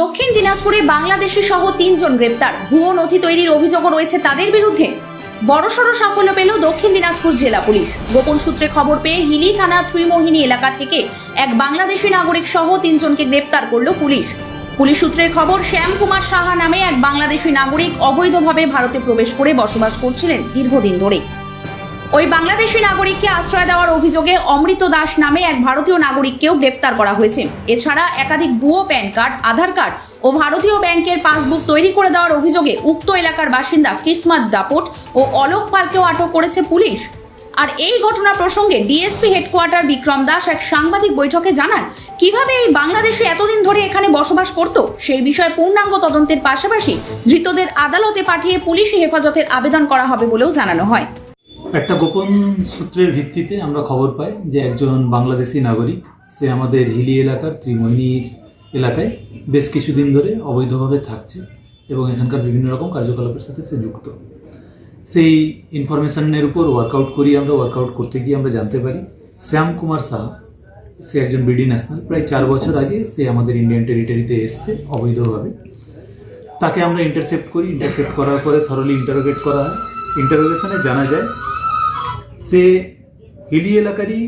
দক্ষিণ দিনাজপুরে বাংলাদেশি সহ তিনজন গ্রেপ্তার। ভুয়ো নথি তৈরির অভিযোগও রয়েছে তাদের বিরুদ্ধে। বড়সড় সাফল্য পেল দক্ষিণ দিনাজপুর জেলা পুলিশ। গোপন সূত্রে খবর পেয়ে হিলি থানা ত্রিমোহিনী এলাকা থেকে এক বাংলাদেশি নাগরিক সহ তিনজনকে গ্রেপ্তার করল পুলিশ। পুলিশ সূত্রের খবর শ্যাম কুমার সাহা নামে এক বাংলাদেশি নাগরিক অবৈধভাবে ভারতে প্রবেশ করে বসবাস করছিলেন দীর্ঘদিন ধরে ওই বাংলাদেশি নাগরিককে আশ্রয় দেওয়ার অভিযোগে অমৃত দাস নামে এক ভারতীয় নাগরিককেও গ্রেপ্তার করা হয়েছে। এছাড়া একাধিক ভুয়ো প্যান কার্ড, আধার কার্ড ও ভারতীয় ব্যাংকের পাসবুক তৈরি করে দেওয়ার অভিযোগে উক্ত এলাকার বাসিন্দা কিসমত দাপট ও অলোক পালকেও আটক করেছে পুলিশ। আর এই ঘটনা প্রসঙ্গে ডিএসপি হেডকোয়ার্টার বিক্রম দাস এক সাংবাদিক বৈঠকে জানান, কীভাবে এই বাংলাদেশে এতদিন ধরে এখানে বসবাস করত, সেই বিষয়ে পূর্ণাঙ্গ তদন্তের পাশাপাশি ধৃতদের আদালতে পাঠিয়ে পুলিশি হেফাজতের আবেদন করা হবে বলেও জানানো হয়। একটা গোপন সূত্রের ভিত্তিতে আমরা খবর পাই যে একজন বাংলাদেশি নাগরিক, সে আমাদের হিলি এলাকার ত্রিমোহিনীর এলাকায় বেশ কিছুদিন ধরে অবৈধভাবে থাকছে এবং এখানকার বিভিন্ন রকম কার্যকলাপের সাথে সে যুক্ত। সেই ইনফরমেশনের উপর ওয়ার্কআউট করি আমরা ওয়ার্কআউট করতে গিয়ে আমরা জানতে পারি, শ্যাম কুমার সাহা, সে একজন বিডি ন্যাশনাল প্রায় চার বছর আগে সে আমাদের ইন্ডিয়ান টেরিটরিতে এসছে অবৈধভাবে। তাকে আমরা ইন্টারসেপ্ট করি ইন্টারসেপ্ট করার পরে থরলি ইন্টারোগেট করা হয়। ইন্টারোগেশনে জানা যায় সে হিলি এলাকারই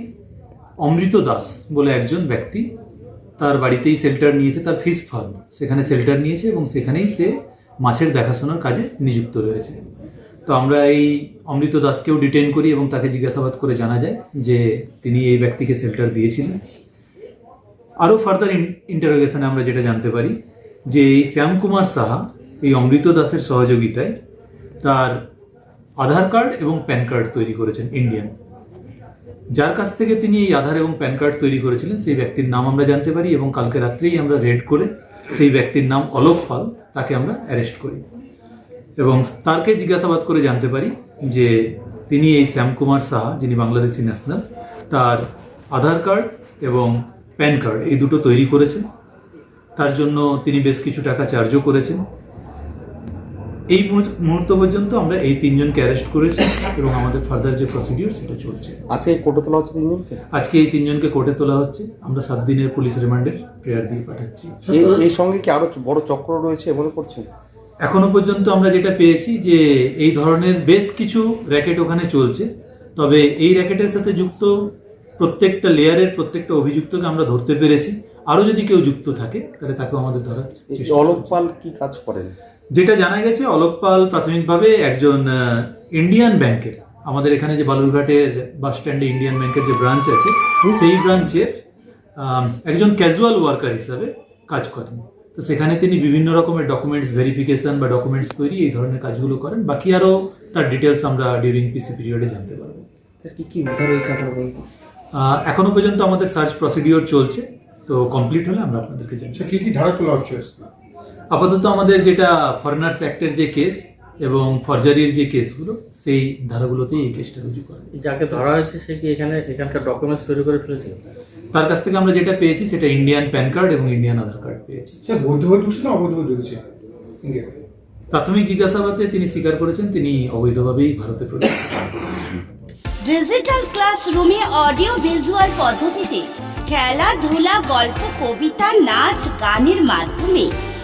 অমৃত দাস বলে একজন ব্যক্তি তার বাড়িতেই শেল্টার নিয়েছে, তার ফিস ফার্ম সেখানে শেল্টার নিয়েছে এবং সেখানেই সে মাছের দেখাশোনার কাজে নিযুক্ত রয়েছে। তো আমরা এই অমৃত দাসকেও ডিটেন করি এবং তাকে জিজ্ঞাসাবাদ করে জানা যায় যে তিনি এই ব্যক্তিকে শেল্টার দিয়েছিলেন। আরও ফার্দার ইন্টারোগেশনে আমরা যেটা জানতে পারি যে এই শ্যামকুমার সাহা, এই অমৃত দাসের সহযোগিতায় তার আধার কার্ড এবং প্যান কার্ড তৈরি করেছেন ইন্ডিয়ান। যার কাছ থেকে তিনি এই আধার এবং প্যান কার্ড তৈরি করেছিলেন, সেই ব্যক্তির নাম আমরা জানতে পারি এবং কালকে রাত্রেই আমরা রেড করে সেই ব্যক্তির নাম অলোক পাল, তাকে আমরা অ্যারেস্ট করি। এবং তারকে জিজ্ঞাসাবাদ করে জানতে পারি যে তিনি এই শ্যামকুমার সাহা, যিনি বাংলাদেশি ন্যাশনাল, তার আধার কার্ড এবং প্যান কার্ড এই দুটো তৈরি করেছেন। তার জন্য তিনি বেশ কিছু টাকা চার্জও করেছেন। এই মুহূর্ত- পর্যন্ত আমরা এই তিনজনকে অ্যারেস্ট করেছি এবং আমাদের ফার্দার যে প্রসিডিওর সেটা চলছে। আজকে কোর্টে তোলা হচ্ছে তিনজনকে? আজকে এই তিনজনকে কোর্টে তোলা হচ্ছে। আমরা সাত দিনের পুলিশ রিমান্ডের প্রেয়ার দিয়ে পাঠাচ্ছি। এই সঙ্গে কি আরও বড় চক্র রয়েছে মনে করছেন? এখনও পর্যন্ত আমরা যেটা পেয়েছি যে এই ধরনের বেশ কিছু র্যাকেট ওখানে চলছে। তবে এই র্যাকেটের সাথে যুক্ত প্রত্যেকটা লেয়ারের প্রত্যেকটা অভিযুক্তকে আমরা ধরতে পেরেছি। আরও যদি কেউ যুক্ত থাকে তাহলে তাকেও আমাদের ধরার এই অলোক পাল কি কাজ করেন? যেটা জানা গেছে অলোক পাল প্রাথমিকভাবে একজন ইন্ডিয়ান ব্যাংকের আমাদের এখানে যে বালুরঘাটের বাস স্ট্যান্ডে ইন্ডিয়ান ব্যাংকের যে ব্রাঞ্চ আছে সেই ব্রাঞ্চের একজন ক্যাজুয়াল ওয়ার্কার হিসাবে কাজ করেন। তো সেখানে তিনি বিভিন্ন রকমের ডকুমেন্টস ভেরিফিকেশন বা ডকুমেন্টস তৈরি এই ধরনের কাজগুলো করেন। বাকি আরও তার ডিটেলস আমরা ডিউরিং পিসি পিরিয়ডে জানতে পারব। কি কি উদ্ধার হয়েছে আপনার বলতে এখনও পর্যন্ত আমাদের সার্চ প্রসিডিওর চলছে। তো কমপ্লিট হলে আমরা আপনাদেরকে জানি আচ্ছা কি কি ধারা তোলা হচ্ছে আপাতত আমাদের যেটা ফরেনার্স অ্যাক্টের যে কেস এবং ফরজারির যে কেসগুলো সেই ধারাগুলোতেই এই কেসটা রুজু করে যাকে ধরা হয়েছে সে কি এখানে এখানকার ডকুমেন্টস তৈরি করে ফেলেছিল তার কাছ থেকে আমরা যেটা পেয়েছি সেটা ইন্ডিয়ান প্যান কার্ড এবং ইন্ডিয়ান আধার কার্ড পেয়েছি। স্যার বৈধভাবে ঢুকছে না অবৈধভাবে ঢুকছে ইন্ডিয়া প্রাথমিক জিজ্ঞাসাবাদে তিনি স্বীকার করেছেন তিনি অবৈধভাবেই ভারতে প্রবেশ। ডিজিটাল ক্লাসরুমে অডিও ভিজুয়াল পদ্ধতিতে খেলাধুলা গল্প কবিতা নাচ গানের মাধ্যমে